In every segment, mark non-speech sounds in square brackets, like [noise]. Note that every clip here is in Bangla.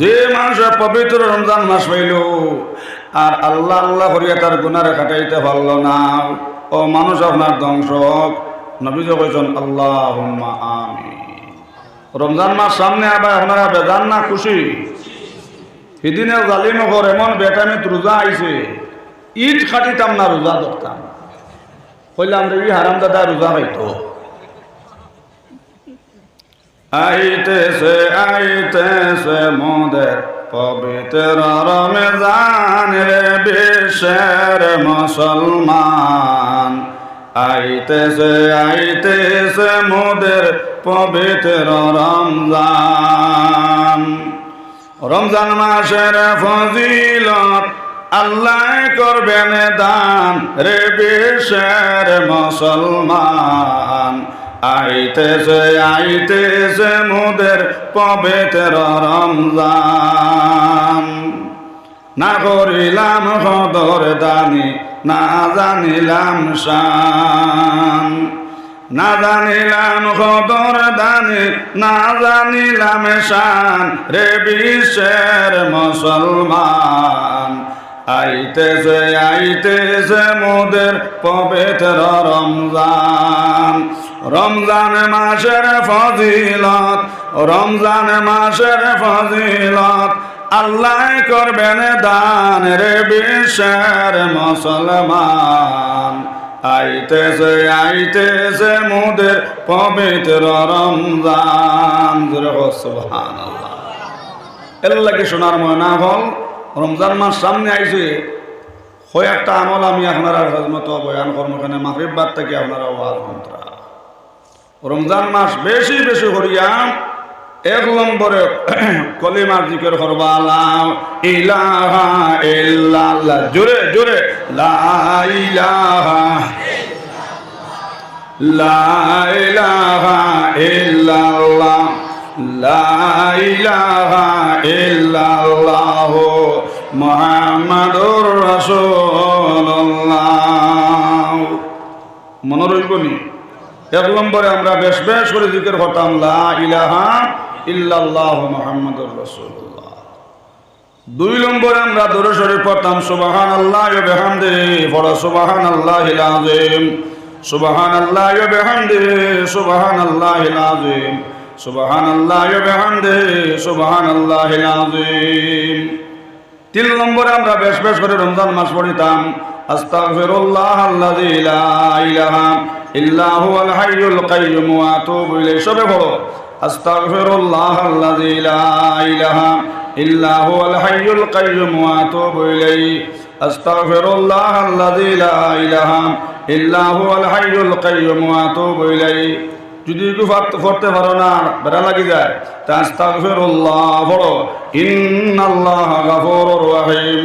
যে মানুষের পবিত্র রমজান মাস পাইল আর আল্লাহ আল্লাহ করিয়া তার গুনারে কাটাইতে পারল না। ও মানুষ আপনার ধ্বংস হোক। নবীজ কইছেন আল্লাহ আমি রমজান মাস সামনে আবার আপনারা বেজান না খুশি? সেদিনে জালিমকর এমন বেটামিত রোজা আইছে। ইট খাটিতাম না, রোজা ধরতাম কইলাম রে হারাম দাদা রোজা হইতো। আইতেছে আইতেছে মোদের পবিত্র রমজান রে বিশ্বের মুসলমান। আইতেছে আইতেছে মোদের পবিত্র রমজান। রমজান মাসের ফজিলত আল্লাহ করবেন দান রে বিশ্বের মুসলমান। আইতেছে আইতেছে মোদের পবিত্র রমজান। না করিলাম সদর দানি, না জানিলাম শান। না জানিলাম সদর দানি, না জানিলাম শান। রে বিশ্বের মুসলমান আইতেছে আইতেছে মোদের পবিত্র রমজান। রমজান মাসের ফজিলত, রমজান মাসের ফজিলত। আল্লাহ করবেন দান রে বিশ্বের মুসলমান। আইতেছে আইতেছে মোদের পবিত্র রমজান। সুবহানাল্লাহ। এর লাগে শোনার ময়না হল রমজান মাস সামনে আইছে। হয় একটা আমল আমি আপনারা মতো বয়ান কর্মখানে মাগরিব বাদ থেকে আপনারা ওয়াজ মন্ত্রা রমজান মাস বেশি বেশি করিয়াম এক নম্বরে [clears throat] কলিমার জিকের করবা ইলাহা জোরে জোরে। লা ইলাহা লা এক নম্বরে আমরা বেশ বেশ করে জিকির ইলাহা ইল্লাল্লাহ দুই নম্বরে আমরা দূরে শরীফ পড়তাম সুবাহান আল্লাহ বেহামদে। বড় সুবাহান আল্লাহ আজিম সুবাহান আল্লাহ বেহামদে। সুবাহান আল্লাহ আজিম সুবাহান আল্লাহ বেহামদে। সুবাহান আল্লাহ আজিম তিন নম্বরে আমরা বেশ বেশ করে রমজান মাস পড়িতাম, আস্তাগফিরুল্লাহ আল্লাযী লা ইলাহা ইল্লা হুয়াল হাইয়ুল কাইয়্যুম ওয়া আতুবু ইলাইহি। সবে পড়ো আস্তাগফিরুল্লাহ আল্লাযী লা ইলাহা হুয়াল হাইয়ুল কাইয়্যুম ওয়া আতুবু ইলাইহি। আস্তাগফিরুল্লাহ আল্লাযী লা ইলাহা ইল্লা হুয়াল হাইয়ুল কাইয়্যুম ওয়া আতুবু ইলাইহি। যদি গুফাত পড়তে পারো না, বেড়া লাগি যায়, তা আস্তাগফিরুল্লাহ পড়ো। ইন্নাল্লাহ গাফুরুর রহিম।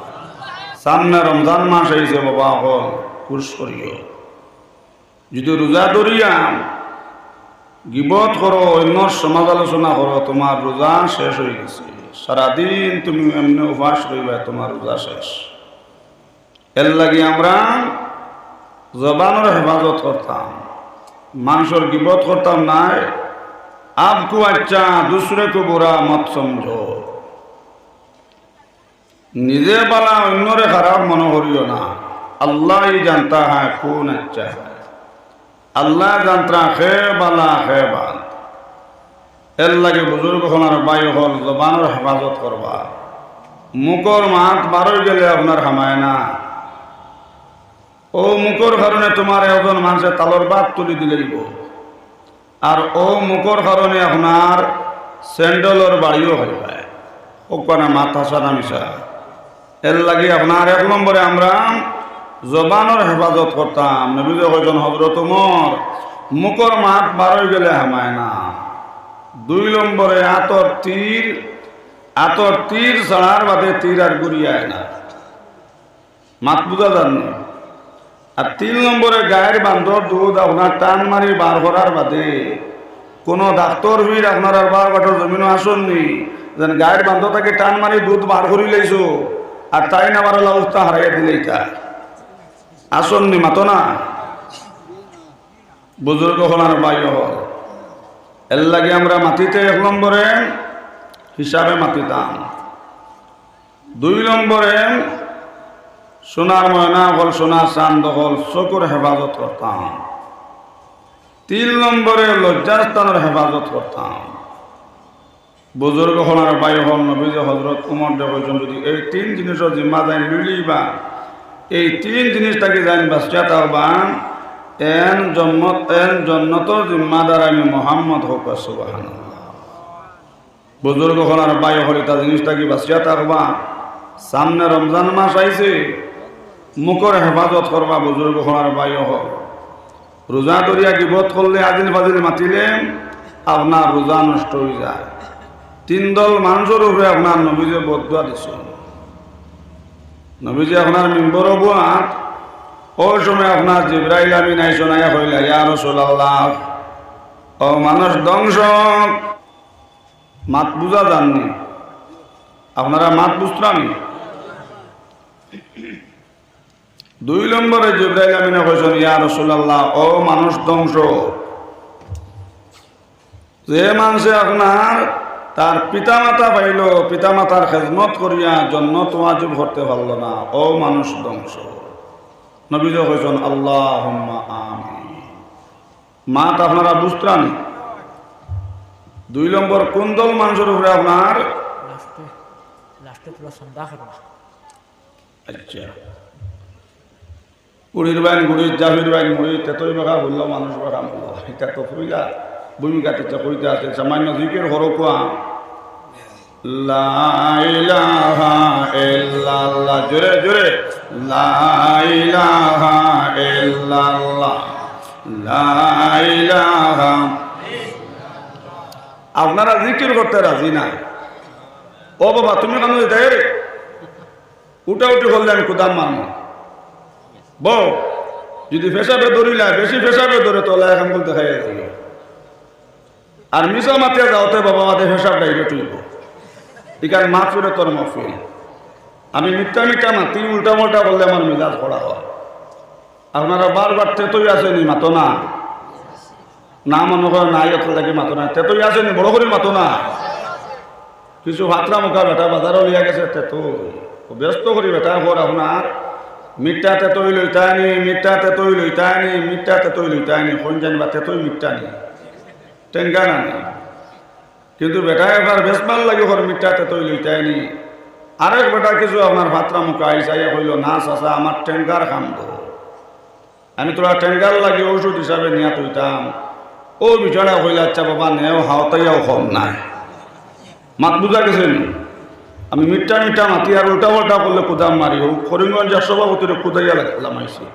সামনে রমজান মাস আইছে বাবা হল করিও। যদি রোজা ধরিয়া গিবত করো, অন্য সমাজ আলোচনা করো, তোমার রোজা শেষ হয়ে গেছে। সারাদিন তুমি এমনি উপাস রইবা, তোমার রোজা শেষ। এর লাগি আমরা জবানের হেফাজত করতাম। মানুষের গিবত করতাম নাই। আপকু আচ্ছা দুসরে কো বুরা মত সমঝো নিজে বালা অন্যরে খারাপ মনে করিও না। আল্লাহ জানতা হ্যাঁ কোন আচ্ছা। আল্লাহ জানতা খে বালা খে বাল এর লাগে বুজুর্গ হল আর বায়ু হল জবানের হেফাজত করবা। মুখর মাত বারোই গেলে আপনার হামায় না। ও মুখর কারণে তোমার একজন মানুষের তালর বাদ তুলি দিলে দিব। আর ও মুখর কারণে আপনার স্যান্ডেলর বাড়িও হয়ে যায় ওখানে মাথা সারা মিশা। এর লাগে আপনার এক নম্বরে আমরা জবানের হেফাজত করতাম। নবীজ কয়জন হজরত উমর মুখর মাত বারোই গেলে হামায় না। দুই নম্বরে, আতর তীর আতর তীর ছাড়ার বাদে তীর আর গুড়িয়ায় না। মাত বুঝা যাননি আর তিন নম্বরে গায়ের বান্ধব দুধ আপনার টান মারি বার করার বাদে কোনো ডাক্তর ভিড় আপনার আর বার বাটর জমিনও আসননি যেন গায়ের বান্ধব তাকে টান মারি দুধ বার করি লাইছো আর তাই না আমার অবস্থা হারাইয়া দিলে এটা আসননি মাতো না। বুজুর্গ হল আর বায়ু হল এর লাগে আমরা মাটিতে এক নম্বরে হিসাবে মাতিতাম। দুই নম্বরে সোনার ময়না হল, সোনার চান্দ হল, চকুর হেফাজত করতাম। তিন নম্বরে লজ্জাস্থানের হেফাজত করতাম। বুজুর্গ হল আর বায়ু হল নবীজ হজরত উমর দেবজন যদি এই তিন জিনিসের জিম্মা যাই লুলিবা, এই তিন জিনিসটাকে জানি বাসিয়া তাহবান এন জন্মত এন জন্নতর জিম্মাদার আমি মোহাম্মদ হোক সুবাহান বুজুর্গ হল আর বায়ু হল তা জিনিসটা কি বাসিয়া থাকবা সামনে রমজান মাস আইছে, মুখর হেফাজত করবা বুজুর্গ হল আর বায়ু হল রোজা দরিয়া গিবত করলে আজিল ফাজিল মাতিলে আপনার রোজা নষ্ট হয়ে যায়। তিন দল মানুষের উপরে আপনার নবীজে বদুয়া দিছ। নবীজি আপনার মিম্বর বুয়াত ওই সময় আপনার জিব্রাইল আমি নাই শোনাইয়া হইলা ইয়া রসুল্লাহ ও মানুষ ধ্বংস। মাত বুঝা যাননি। আপনারা মাত বুঝতানি দুই নম্বরে জিব্রাইল আমিনা কইছেন, ইয়া রসুল্লাহ ও মানুষ ধ্বংস। যে মানুষে আপনার তার পিতামাতা পাইল পিতামাতার খেজমত করিয়া জন্ম তোয়াজুব করতে পারল না। ও মানুষ ধ্বংস। নবীজ কইছেন আল্লাহ আমি মাত আপনারা বুঝতানি দুই নম্বর কোন দল মানুষের উপরে আপনার? আচ্ছা। কুড়ির বাইন গুড়ির জাফির বাইন মুড়ি তেতই বাঘা বলল মানুষ বাঘা মূল্য এটা তো কইলা ভূমিকা তেতে কইতে আছে, সামান্য হরকুয়া লাইলাহা ইল্লাল্লাহ, জোরে জোরে। আপনারা জিকির করতে রাজি না। ও বাবা, তুমি কেন দেয় রে উঠা উঠি করলে আমি কোদাম মারবো। বউ, যদি ফেসাবে ধরিলা বেশি ফেসাবে ধরে তোলা এখন বলতে খাইয়া আর মিশা মাতিয়া যাওতে বাবা মাতে ফেসাব ডাইরে তুলব। মাছ ফিরে তোর মফিল আমি মিথ্যা মিথ্যা না তুই উল্টা মোল্টা বললে আমার মিজাজ পড়া হয়। আপনারা বারবার তেতই আসেনি, মাতো না। না মনে করে না ইয়ে থাকি মাতো না। তেতই আসেনি, বড় করে মাতো না। কিছু ভাতরা মুখা বেটা বাজারও লিয়া গেছে তেতই ও ব্যস্ত করি বেটা, ঘর আপনার। মিঠা তেতই লইতানি মিঠা তেতই লইতানি মিঠা তেতই লইতানি কোন জানিবা তেতই মিঠা নি টেঙ্গা না নি কিন্তু বেটা এবার ভালো লাগে ঘর মিঠা তেতই লইতানি আরেক বেটা কিছু আপনার ভাতরা মুখা আইসাইয়া কইল, না চাচা, আমার টেঙ্গার খাম আমি তোরা টেঙ্গার লাগে ঔষধ হিসাবে নিয়া তুইতাম। ও বিছানা কইলে আচ্ছা বাবা, নেও, হাওতাইয়াও কম নাই। মাত বুঝা গেছে? আমি মিঠা মিঠা মাতি আর উল্টা পাল্টা করলে কুদাম মারি। হোক করিমগঞ্জের সভাপতিরে কুদাইয়া লাগলাম আইসি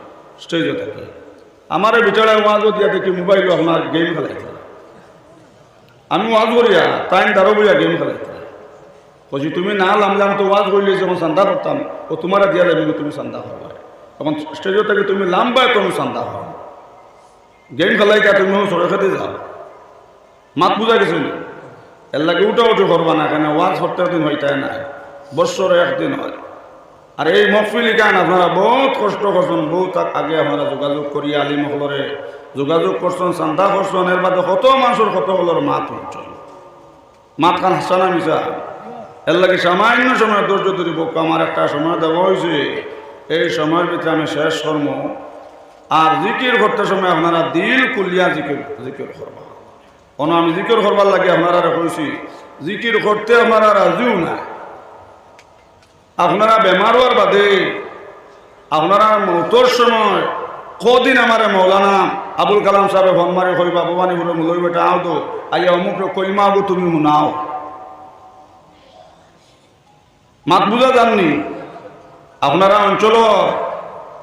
স্টেজে থেকে। আমার বিচারায় ওয়াজও দিয়া দেখি মোবাইলও আপনার গেম খেলাইতে আমি ওয়াজ করিয়া টাইম দাঁড়ো বইয়া গেম খেলাইতে বলছি তুমি না লামলাম তো ওয়াজ করলে যখন চান্দা করতাম ও তোমার দিয়া যাবে তুমি চান্দা করবা তখন স্টেজে থেকে তুমি লাম্বায় তুমি চান্দা হও গেম খেলাইতা তুমি সরে খেতে যাও। মাত বুঝা গেছে নি? এর লাগে উঠা উঠে করবা না কেন, ওয়াজ সপ্তাহ দিন হইতায় না বৎসরে একদিন হয়। আর এই মহফিল গান আপনারা বহুত কষ্ট করছেন বহুত আগে আপনারা যোগাযোগ করি আলী মহলরে যোগাযোগ করছেন, চান্দা করছেন, এর বাদে কত মানুষের কত হলোর মাত হচ্ছেন মাত খান হাসানা মিশা এর লাগে সামান্য সময় ধৈর্য ধরিব আমার একটা সময় দেওয়া হয়েছে এই সময়ের ভিতরে আমি শেষ কর্ম। আর জিকির করতে সময় আপনারা দিল কুলিয়া জিকির জিকির করবা। কোনো আমি জিকির করবার লাগে আপনারা কইছি, জিকির করতে আপনারা রাজিও না। আপনারা বেমার হওয়ার বাদে। আপনারা মৌতর সময়, কদিন আমার মৌলানা আবুল কালাম সাহেব ফোন মারি কইবা ভবানী বলে মুলই বেটা, আও তো। আইয়া অমুক কইমা আবু তুমি শুনাও মাত বুঝা যাননি? আপনারা অঞ্চল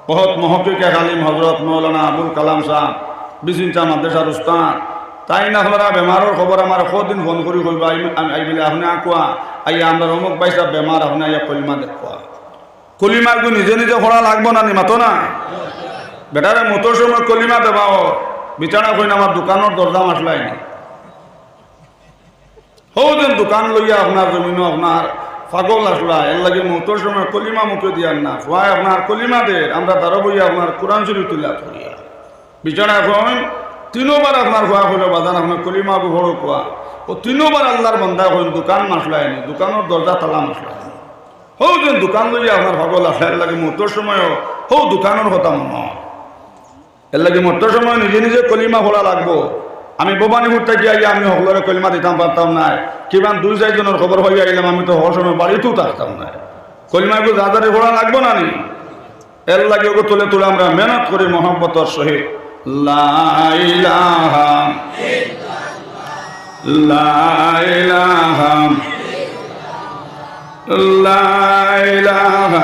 বহুত মহকিকে আলিম হজরত মৌলানা আবুল কালাম সাহ বিচিন্তা মাদ্রাসার উস্তাদ। তাই না আপনারা বেমারের খবর আমার কদিন ফোন করি কইবা, আই বলে আপনি কোয়া আইয়া আমরা অমুক পাইসা বেমার আপনি আইয়া কলিমা দেখুয়া কলিমার গু নিজে নিজে পড়া লাগবো না নি? মাতো না? বেটারে মতোর সময় কলিমা দেবাও। বিচারা কইন আমার দোকানের দরজা মাসলাইনি হৌ যেন দোকান লইয়া আপনার জমিন আপনার পাগল আসলা। এর লাগে মতোর সময় কলিমা মুখে দিয়ার না। সবাই আপনার কলিমা দের আমরা তারও বইয়া আপনার কোরআন শরীফ তুলিয়া করিয়া বিচারা এখন তিনবার আপনার খোয়া হইল বাজান আপনার কলিমা বড় কোয়া ও তিনবার আল্লাহর বন্ধা হইল দোকান মাসলাইনি দোকানের দরজা তালা মাসলাইনি হৌ যেন দোকান লইয়া আপনার পাগল আসলা। এর লাগে মতোর সময়ও হৌ দোকানের কথা মনে হয়। এর লাগে মতোর সময় নিজে নিজে কলিমা ভরা লাগবো। আমি বোবানিপুর থেকে আইয়া আমি সকলের কলিমা দিতাম পারতাম না কিমান দুই চারজনের খবর হয়ে আইলাম আমি তো হওয়ার সময় বাড়িতেও থাকতাম না কলিমাকে যাদারে ভরা লাগবো না নি? এর লাগে ওকে তুলে তুলে আমরা মেহনত করি মোহাম্মতর সহিত। লাইলাহা লাইলাহা লাইলাহা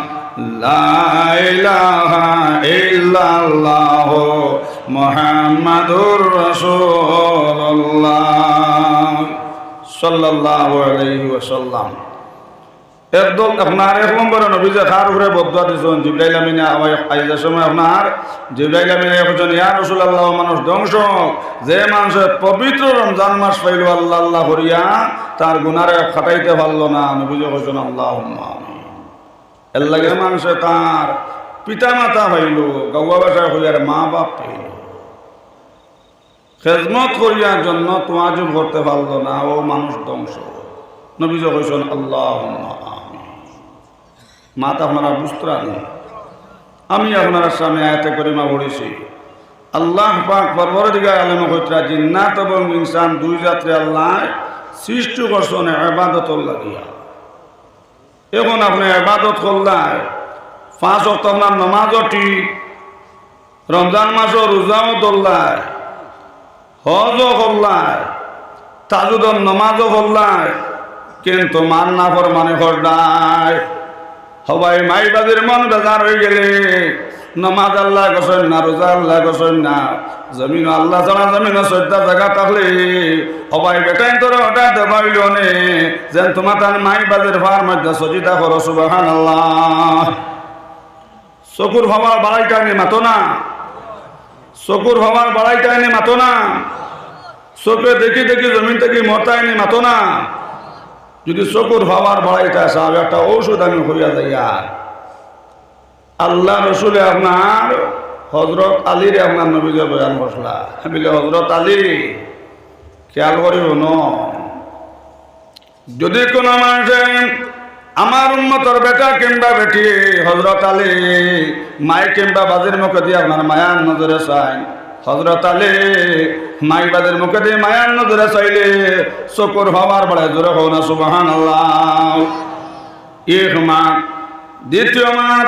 ইহ মোহাম্মদুর রসোল্লাহ সাল্লাহ ওয়াসাল্লাম। একদম আপনার এক নম্বরে নবী যে তার উপরে বদুয়া দিয়েছেন। জিবরাইল আমিনা আইজার সময় আপনার জিবরাইল আমিনা একজন ইয়া রসুল আল্লাহ মানুষ ধ্বংস যে মানুষের পবিত্র রমজান মাস পাইল, আল্লাহ আল্লাহ হরিয়া তার গুনারে খাটাইতে পারল না। নবী যে আল্লাহ মানুষে তার পিতা মাতা হইল, গৌয়া বাসা হইয়ার মা বাপ হইল। খেজমত করিয়ার জন্য তোয়াজুব করতে পারল না, ও মানুষ ধ্বংস। নবীজ হয়েছেন আল্লাহ মাতা আপনারা বুঝতে পারেন? আমি আপনারা সামনে আয়তে করিমা পড়েছি। আল্লাহ পাক পরবর দিকে আলম হইতরা জিন্নাত এবং ইনসান দুই যাত্রী আল্লাহ সৃষ্টি করছেন এবাদত লাগিয়া এখন আপনি এবাদত করলাই পাঁচ অক্ট আপনার নমাজও ঠিক রমজান মাসও রোজাও ধরলাই হজও করলাই তাজুদর নমাজও করলাই কিন্তু মান না ফর মানে করডায় সবাই মাইবাদের মন বেজার হয়ে গেলে। নমাজ আল্লাহ গসেন না, রোজা আল্লাহ গসেন না, জমিন আল্লাহ জানা জমিন চৈদ্দা জায়গা থাকলে সবাই বেটাই তোর হঠাৎ দেবাইল নে, যেন তোমার তার মাইবাদের ভার মধ্যে সজিতা করো সুবাহান আল্লাহ চকুর ভাবার বাড়াইটা নি মাতো না, চকুর ভাবার বাড়াইটা নি মাতো না, চোখে দেখি দেখি জমিন থেকে মতায় নি মাতো না। যদি চকুর ভাবার বাড়াইটা সাহেব একটা ঔষধ আমি হইয়া যাই আর আল্লাহ রসুলে আপনার হজরত আলীর আপনার নবীকে বয়ান বসলা। বলে, হজরত আলী, খেয়াল করিব ন। যদি কোনো মানুষে আমার উন্মতর বেটা কিংবা বেটি, হজরত আলী, মাই কিংবা বাজির মুখে দিয়ে আপনার মায়ার নজরে চাই হজরত আলী, মাই বাদের মুখে দিয়ে মায়ার নজরে চাইলে চকুর হওয়ার বড় জোরে হও না সুবাহান আল্লাহ এক মাস দ্বিতীয় মাস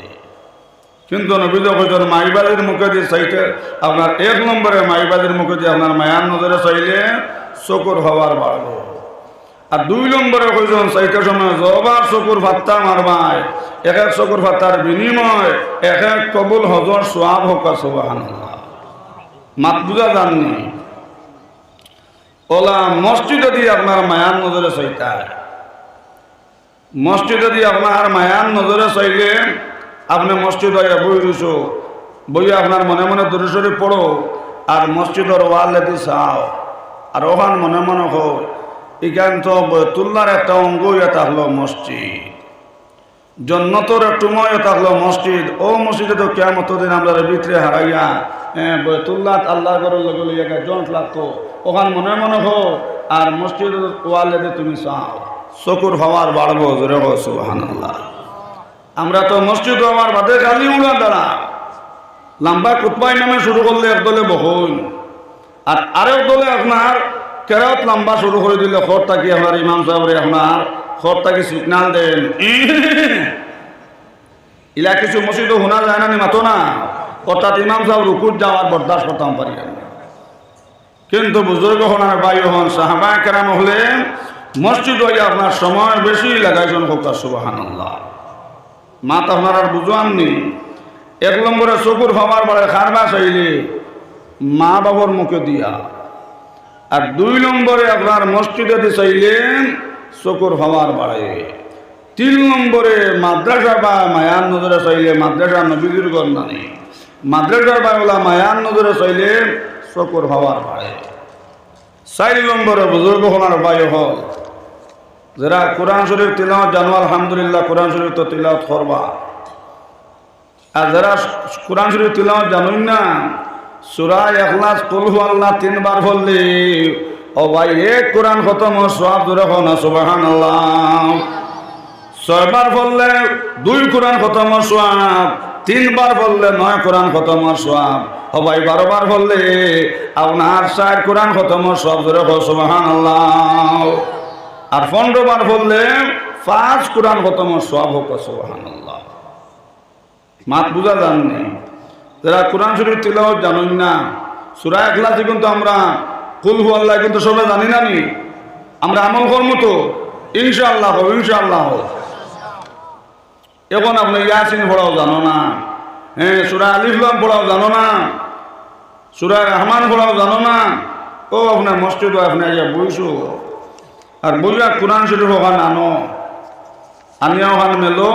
কিন্তু নবীজ হজর মাইবাদের মুখে দিয়ে চাইতে আপনার এক নম্বরে মাইবাদের মুখে দিয়ে আপনার মায়ার নজরে চাইলে চকুর হওয়ার বাড়বো। আর দুই নম্বরে কইজন চাইতে সময় জবার চকুর ভাত্তা মারবায় এক এক চকুর ভাত্তার বিনিময়, এক এক কবুল হজর সোয়াব হোক সোবাহান মাত বুঝা যাননি। ওলা মসজিদে দিয়ে আপনার মায়ার নজরে চাইতায় মসজিদে দিয়ে আপনার মায়ার নজরে চাইলে আপনি মসজিদ হয়ে বই রইছো, বই আপনার মনে মনে দূরে পড়ো, আর মসজিদের ওয়ালে দি চাও আর ওখান মনে মনে হোক এখান তো তুল্লার একটা অঙ্গ এটা হলো মসজিদ। জন্নতর একটু ময় থাকল মসজিদ। ও মসজিদে তো কেমত দিন আমরা ভিতরে হারাইয়া হ্যাঁ তুল্লাত আল্লাহ করার লগে লইয়া জন্ট লাগতো। ওখান মনে মনে হো আর মসজিদ ওয়ালে তুমি চাও চকুর হওয়ার বাড়বো, জোরে হো সুবহানাল্লাহ। আমরা তো মসজিদ আমার বাদে খালি উড়া দ্বারা লম্বা কুতবাই নামে শুরু করলে একদলে বহুন। আর আরেক দলে আপনার কেরাত লম্বা শুরু করে দিলে খর থাকি আপনার ইমাম সাহেবরে আপনার খর থাকি সিগনাল দেন। ইলা কিছু মসজিদও শোনা যায় না মাতো না। অর্থাৎ ইমাম সাহেব রুকুর যাওয়ার বরদাস্ত করতাম পারি কিন্তু বুজুর্গ হনার বায়ু হন সাহাবা কেরাম হলে মসজিদ হইয়া আপনার সময় বেশি লাগাইছেন হোক সুবাহান মাত আপনার আর বুঝাননি এক নম্বরে চকুর হওয়ার পরে খারবা চাইলে মা বাবার মুখে দিয়া। আর দুই নম্বরে আপনার মসজিদে দিয়ে চাইলেন চকুর হওয়ার বাড়ে তিন নম্বরে মাদ্রাসা বা মায়ান নজরে চাইলে মাদ্রাসা নবীর গন্ধানি। মাদ্রাসার বা ওলা মায়ার নজরে চাইলে চকুর হওয়ার বাড়ে চার নম্বরে বুজুর্গ হওয়ার বায়ু হল যারা কোরআন শরীফ তিলাওয়াত জানো, আলহামদুলিল্লাহ কোরআন শরীফ তো তিলাওয়াত করবা। আর যারা কোরআন শরীফ তিলাওয়াত জানুন না সুরা এখলাস কলহু আল্লাহ তিনবার বললে ও ভাই, এক কোরআন খতম সব দূরে না সুবাহান আল্লাহ ছয়বার বললে দুই কোরআন খতম সোয়াব তিনবার বললে নয় কোরআন খতম সোয়াব ও ভাই, বারোবার বললে আপনার চার কোরআন খতম সব দূরে সুবাহান আল্লাহ আর পনেরো বার বললে পাঁচ কোরআন খতম সব হোক আল্লাহ মাত বুঝা যাননি। যারা কোরআন শরীফ তিলাওয়াত জানুন না, সুরা এখলাসে কিন্তু আমরা, কুল হু আল্লাহ কিন্তু সবাই জানি না নি। আমরা আমল কর্ম তো, ইনশাআল্লাহ হোক ইনশাআল্লাহ হোক এখন আপনি ইয়াসিন পড়াও জানো না হ্যাঁ সুরা আলিফলাম পড়াও জানো না, সুরা রহমান পড়াও জানো না। ও, আপনার মসজিদ আপনি আইয়া বইছো আর বইয়া কোরআন শরীফ ওখানে আনো আনিয়া ওখানে মেলো,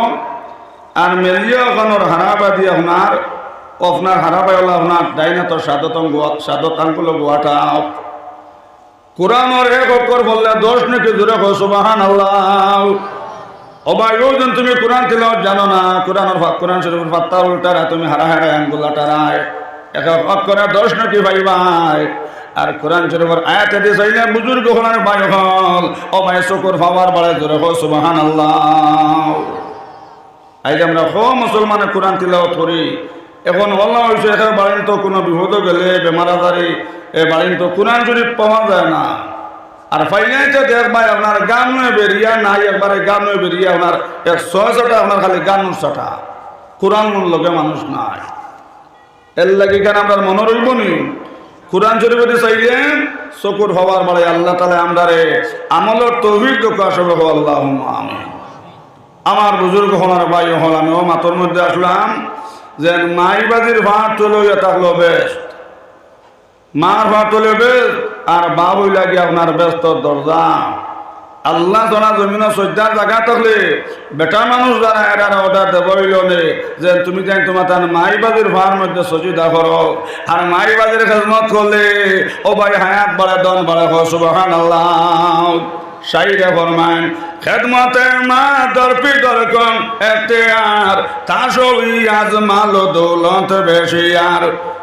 আর মেলিয়া ওখানোর হারাবাদি আপনার আপনার হারাবাইলা আপনার ডাইনা তো সাদতম গোয়া সাদতাঙ্কুল গোয়াটাও। কোরআনের এক অক্ষর বললে দশ নাকি জোরে সুবাহান আল্লাহ অবা যেন তুমি কোরআন তিলাওয়াত জানো না, কোরআনের কোরআন শরীফের পাত্তা উল্টারা তুমি হারা হারা আঙ্গুলা টারায় এক অক্ষরে দশ নাকি ভাই ভাই। আর কোরআন শরীফের আয়াতে দিয়ে চাইলে বুজুর্গ হলার বাই হল অবাই চকুর ফাওয়ার বাড়ে জোরে হো সুবাহান আল্লাহ আজ আমরা হো মুসলমানে কোরআন তিলাওয়াত করি। এখন আল্লাহ হয়েছে এখানে বাড়িন তো কোনো বিপদ গেলে, বেমার আজারি, এ বাড়িন তো কোরআন শরীফ পাওয়া যায় না। আর ফাইনাইতে দেখবাই আপনার গান নয় বেরিয়া, নাই একবারে গান নয় বেরিয়া, আপনার এক ছয়শটা আপনার খালি গান ছটা। কোরআন লগে মানুষ নাই। এর লাগে কেন আমরা মনে রইব নি? কোরআন শরীফে চাইলেন চকুর হওয়ার বাড়ে আল্লাহ তালে আমদারে আমলের তৌফিক দোকা আসবে আল্লাহ আমি আমার বুজুর্গ হলার ভাই হল আমি ও মাতর মধ্যে আসলাম যে মাইবাজির ভাত চলে থাকল বেশ। মার ভাত চলে বেশ, আর বাবুই লাগে আপনার ব্যস্ত দরজা। আল্লাহ জানা জমিন সজ্জার জায়গা থাকলে বেটা মানুষ যারা এরা অর্ডার দেব নে। যে তুমি যাই তোমার তার মাইবাজির ভার মধ্যে সজিদা করো। আর মাইবাজির খেজমত করলে, ও ভাই হায়াত বাড়ে, দন বাড়ে সুবাহান আল্লাহ শাইরে ফরমান খেদমতে মা দরপি দরকম এখতিয়ার তাসবি আজ মালো দৌলত বেশি আর।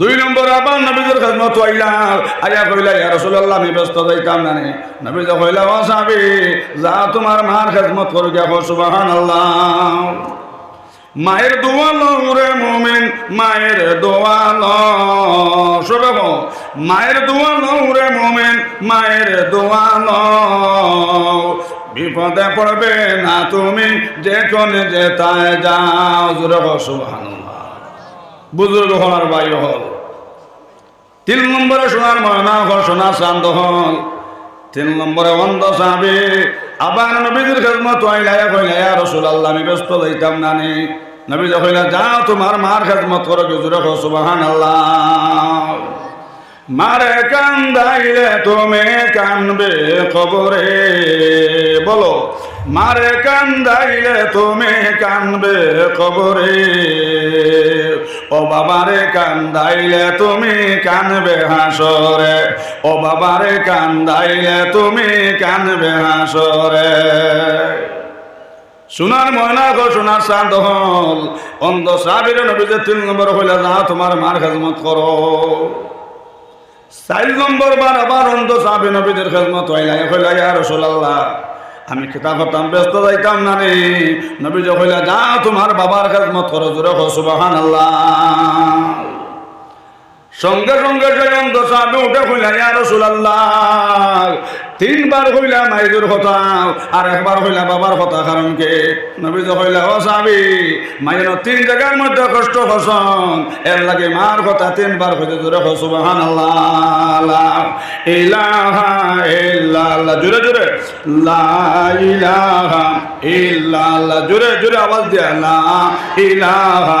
দুই নম্বর আবার নবীদের খেদমত আইলাম আয়া কইলা, ইয়া রাসূলুল্লাহ, আমি ব্যস্ত যাইতাম না নবী কইলা, ও সাহাবি, যা তোমার মার খেদমত করো গিয়া সুবহানাল্লাহ। মায়ের দোয়াল রে মোমেন, মায়ের দোয়াল। শোনাব মায়ের দোয়াল রে মোমেন, মায়ের দোয়াল। বিপদে পড়বে না তুমি যে কোনে যেতায় যাও জুড়ে সুবহানাল্লাহ। বুজুর্গ হলার বাই হল। তিন নম্বরে সোনার ময়না হল, সোনার চান্দ হল। তিন নম্বরে অন্ধ সাবে আবার নবীদের খেদমত আইলাইয়া কইলাইয়া রসুল আল্লাহ আমি ব্যস্ত যাইতাম না নি নবী কইলা যাও তোমার মার খেদমত করো গজুরে হো সুবাহান আল্লাহ মারে কান্দাইলে তুমি কানবে কবরে। বলো, মারে কান্দাইলে তুমি কানবে কবরে। ও বাবারে কান্দাইলে তুমি কানবে হাসরে। ও বাবারে কান্দাইলে তুমি কানবে হাসরে। সোনার ময়না গো, সোনার চাঁদ হল। অন্ধ সাবির নবীজে তিন নম্বর হইলে, যা তোমার মার খেজমত করো। চার নম্বর বার আবার অন্ধ সাবি নবীদের খেজমত হইলাই হইলাই আর রসোল্লাহ আমি খেতাব হতাম, ব্যস্ত যাইতাম না রে। নবী যে তোমার বাবার মত করো জোরে সুবাহান আল্লাহ সঙ্গে সঙ্গে সেই অন্ধ সাবি উঠে হইলা ইয়া রসুলাল্লাহ, তিনবার হইলা মাইজুর কথা আর একবার হইলা বাবার কথা, কারণ কে? নবী যে হইলা ও সাবি মাইন তিন জায়গার মধ্যে কষ্ট হসন এর লাগে মার কথা তিনবার হইতে জোরে সুবাহান আল্লাহ ইলাহা ইল্লাল্লাহ, জোরে জোরে, লা ইলাহা ইল্লাল্লাহ, জোরে জোরে আওয়াজ দিয়া, লা ইলাহা